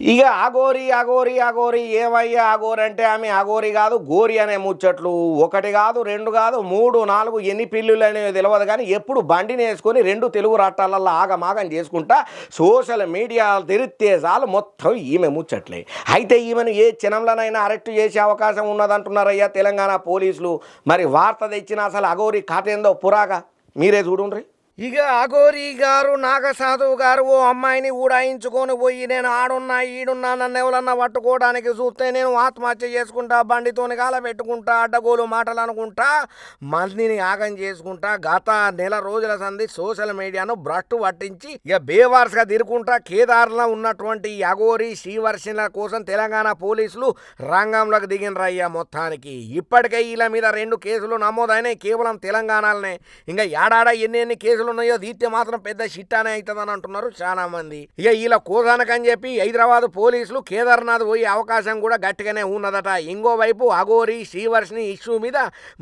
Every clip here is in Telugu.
ఇక అఘోరి అఘోరి అఘోరి ఏమయ్యా అఘోరి అంటే ఆమె అఘోరి కాదు గోరి అనే ముచ్చట్లు. ఒకటి కాదు రెండు కాదు మూడు నాలుగు ఎన్ని పిల్లులు అనేవి తెలియదు కానీ ఎప్పుడు బండిని వేసుకొని రెండు తెలుగు రాష్ట్రాలలో ఆగమాగం చేసుకుంటా సోషల్ మీడియా తిరిగితే చాలు మొత్తం ఈమె ముచ్చట్లే. అయితే ఈమెను ఏ క్షణంలోనైనా అరెస్టు చేసే అవకాశం ఉన్నదంటున్నారయ్యా తెలంగాణ పోలీసులు. మరి వార్త తెచ్చిన అసలు అగోరి ఏందో పురాగా? మీరే చూడుండ్రి. ఇక అఘోరి గారు నాగసాధువు గారు ఓ అమ్మాయిని ఊడాయించుకొని పోయి నేను ఆడున్నా ఈడున్నా నన్ను ఎవరన్నా పట్టుకోవడానికి చూస్తే నేను ఆత్మహత్య చేసుకుంటా బండితోని కాల పెట్టుకుంటా అడ్డగోలు మాటలు అనుకుంటా మందిని ఆగం చేసుకుంటా గత నెల రోజుల సంది సోషల్ మీడియాను భ్రష్టు పట్టించి ఇక బేవార్స్గా తిరుకుంటా కేదార్లో ఉన్నటువంటి అఘోరి శ్రీవర్షణ కోసం తెలంగాణ పోలీసులు రంగంలోకి దిగినరయ్యా మొత్తానికి. ఇప్పటికే వీళ్ళ మీద రెండు కేసులు నమోదైనాయి కేవలం తెలంగాణలోనే. ఇంకా ఏడాడ ఎన్ని ఎన్ని కేసులు ఉన్నాయో దీస్తే మాత్రం పెద్ద షిట్టానే అవుతుందని అంటున్నారు చాలా మంది. ఇక వీళ్ళ కోసానకని చెప్పి హైదరాబాద్ పోలీసులు కేదార్నాథ్ పోయే అవకాశం కూడా గట్టిగానే ఉన్నదట. ఇంకోవైపు అగోరి శ్రీవర్షిని ఇష్యూ మీద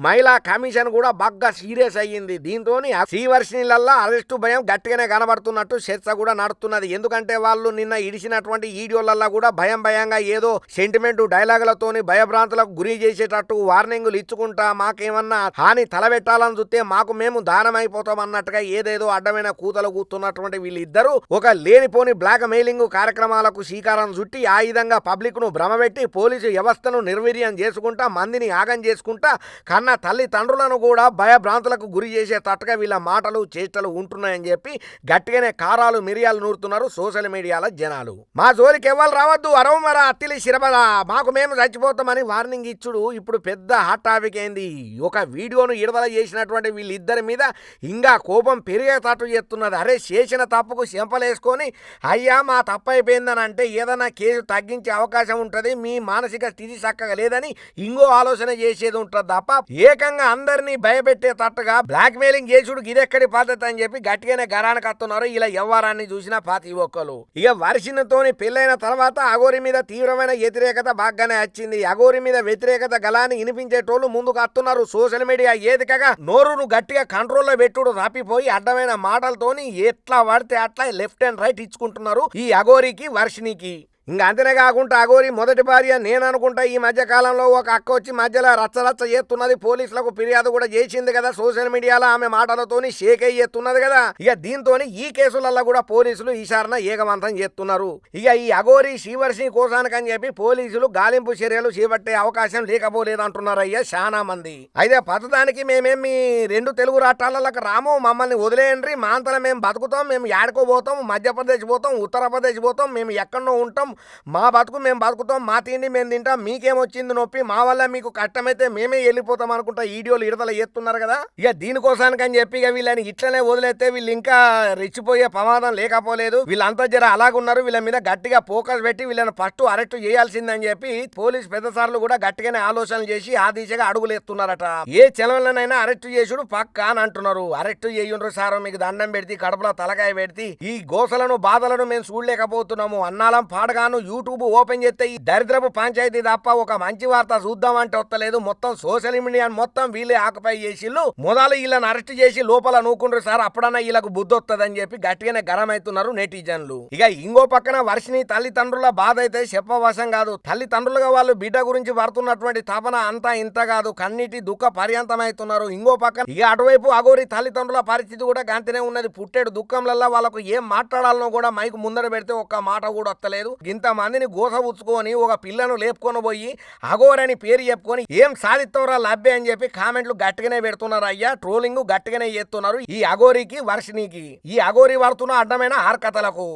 మహిళా కమిషన్ కూడా బాగా సీరియస్ అయ్యింది. దీంతో శ్రీవర్షినిలల్లా అరెస్టు భయం గట్టిగానే కనబడుతున్నట్టు చర్చ కూడా నడుస్తున్నది. ఎందుకంటే వాళ్ళు నిన్న ఇడిచినటువంటి వీడియోలల్లా కూడా భయం భయంగా ఏదో సెంటిమెంట్ డైలాగులతోని భయభ్రాంతులకు గురి చేసేటట్టు వార్నింగులు ఇచ్చుకుంటా మాకేమన్నా హాని తలబెట్టాలని చూస్తే మాకు మేము దానం అయిపోతాం అన్నట్టుగా ఏదేదో అడ్డమైన కూతలు కూతున్నటువంటి వీళ్ళిద్దరూ ఒక లేనిపోని బ్లాక్ మెయిలింగ్ కార్యక్రమాలకు శ్రీకారం చుట్టి ఆ విధంగా పబ్లిక్ను భ్రమపెట్టి పోలీసు వ్యవస్థను నిర్వీర్యం చేసుకుంటా మందిని ఆగం చేసుకుంటా కన్న తల్లిదండ్రులను కూడా భయభ్రాంతులకు గురి చేసే తట్టుగా వీళ్ళ మాటలు చేష్టలు ఉంటున్నాయని చెప్పి గట్టిగానే కారాలు మిరియాలు నూరుతున్నారు సోషల్ మీడియాలో జనాలు. మా జోలికి ఎవరు రావద్దు అరవమర అత్తిలి శిరబల మాకు మేము చచ్చిపోతామని వార్నింగ్ ఇచ్చుడు ఇప్పుడు పెద్ద హాట్ టాపిక్ అయింది ఒక వీడియోను విడుదల చేసినటువంటి వీళ్ళిద్దరి మీద ఇంకా కోపం పెరిగే తట్టు చేస్తున్నది అరే చేసిన తప్పుకు చెంపలేసుకొని అయ్యా మా తప్పు అయిపోయిందని అంటే ఏదైనా కేసు తగ్గించే అవకాశం ఉంటుంది. మీ మానసిక స్థితి చక్కగా లేదని ఇంకో ఆలోచన చేసేది ఉంటుంది తప్ప ఏకంగా అందరినీ భయపెట్టేటట్టుగా బ్లాక్ మెయిలింగ్ చేసుడు ఇదెక్కడి పద్ధతి? అని చెప్పి గట్టిగానే గరానికి వస్తున్నారు ఇలా వ్యవహారాన్ని చూసినా పాతి ఒక్కలు ఇక వర్షినతోని పెళ్ళైన తర్వాత అగోరి మీద తీవ్రమైన వ్యతిరేకత బాగానే వచ్చింది. అగోరి మీద వ్యతిరేకత గలాన్ని వినిపించేటోళ్ళు ముందుకు వస్తున్నారు. సోషల్ మీడియా ఏదికగా నోరును గట్టిగా కంట్రోల్లో పెట్టుడు తప్పిపోయి అడ్డమైన మాటలతోని ఎట్లా పడితే అట్లా లెఫ్ట్ అండ్ రైట్ ఇచ్చుకుంటున్నారు ఈ అగోరికి వర్షినికి ఇంకా అంతనే కాకుండా అగోరి మొదటి భార్య నేను అనుకుంటా ఈ మధ్య కాలంలో ఒక అక్క వచ్చి మధ్యలో రచ్చరచ్చ చేస్తున్నది. పోలీసులకు ఫిర్యాదు కూడా చేసింది కదా. సోషల్ మీడియాలో ఆమె మాటలతోని షేక్ అయ్యి చేస్తున్నది కదా. ఇక దీంతో ఈ కేసులలో కూడా పోలీసులు ఈశారణ ఏకవంతం చేస్తున్నారు. ఇక ఈ అగోరి శ్రీవర్షి కోసానికని చెప్పి పోలీసులు గాలింపు చర్యలు చేపట్టే అవకాశం లేకపోలేదంటున్నారయ్యా చాలా మంది. అయితే పథకానికి మీ రెండు తెలుగు రాష్ట్రాలకు రాము? మమ్మల్ని వదిలేయండి. మా అంతలో మేము బతుకుతాం. మేము ఏడుకోబోతాం మధ్యప్రదేశ్ పోతాం. ఉత్తరప్రదేశ్ పోతాం. మేము ఎక్కడో ఉంటాం. మా బతుకు మేము బతుకుతాం మా తిండి మేము తింటాం మీకేమొచ్చింది నొప్పి మా వల్ల మీకు కష్టమైతే మేమే వెళ్ళిపోతాం అనుకుంటా వీడియోలు విడుదల చేస్తున్నారు కదా. ఇక దీనికోసానికి అని చెప్పి ఇక వీళ్ళని ఇట్లనే వదిలేస్తే వీళ్ళు ఇంకా రెచ్చిపోయే ప్రమాదం లేకపోలేదు. వీళ్ళంతా జర అలాగున్నారు వీళ్ళ మీద గట్టిగా ఫోకస్ పెట్టి వీళ్ళని ఫస్ట్ అరెస్ట్ చేయాల్సిందని చెప్పి పోలీస్ పెద్ద సార్లు కూడా గట్టిగానే ఆలోచనలు చేసి ఆ దిశగా అడుగులేస్తున్నారట ఏ చలనైనా అరెస్ట్ చేసుడు పక్క అని అంటున్నారు. అరెస్ట్ చేయుండ్రు సార్ మీకు దండం పెడితే కడుపులో తలకాయ పెడితే ఈ గోసలను బాధలను మేము చూడలేకపోతున్నాము. అన్నాలం పాడగా పాడగాను యూట్యూబ్ ఓపెన్ చేస్తే ఈ దరిద్రపు పంచాయతీ తప్ప ఒక మంచి వార్త చూద్దామంటే వస్తలేదు. మొత్తం సోషల్ మీడియా మొత్తం వీళ్ళే ఆకుపై చేసిళ్ళు. మొదలు వీళ్ళని అరెస్ట్ చేసి లోపల నూకుండ్రు సార్ అప్పుడన్నా వీళ్ళకు బుద్ధి వస్తుందని చెప్పి గట్టిగానే గరం అవుతున్నారు నెటిజన్లు. ఇక ఇంకో పక్కన వర్షిని తల్లిదండ్రుల బాధ అయితే చెప్పవశం కాదు. తల్లిదండ్రులుగా వాళ్ళు బిడ్డ గురించి పడుతున్నటువంటి తపన అంతా ఇంత కాదు. కన్నీటి దుఃఖ పర్యంతమవుతున్నారు ఇంకో పక్కన ఇక అటువైపు అగోరి తల్లిదండ్రుల పరిస్థితి కూడా గంతనే ఉన్నది. పుట్టేడు దుఃఖంలల్లా వాళ్ళకు ఏం మాట్లాడాలనో కూడా మైకు ముందర పెడితే ఒక్క మాట కూడా వస్తలేదు. ఇంత మందిని ఒక పిల్లను లేపుకొని పోయి అగోరని పేరు చెప్పుకొని ఏం సాధిస్తావురా లబ్బే అని చెప్పి కామెంట్లు గట్టిగానే పెడుతున్నారు అయ్యా. ట్రోలింగ్ గట్టిగానే చేస్తున్నారు ఈ అగోరికి వర్షినికి ఈ అగోరి పడుతున్న అడ్డమైన ఆర్కథలకు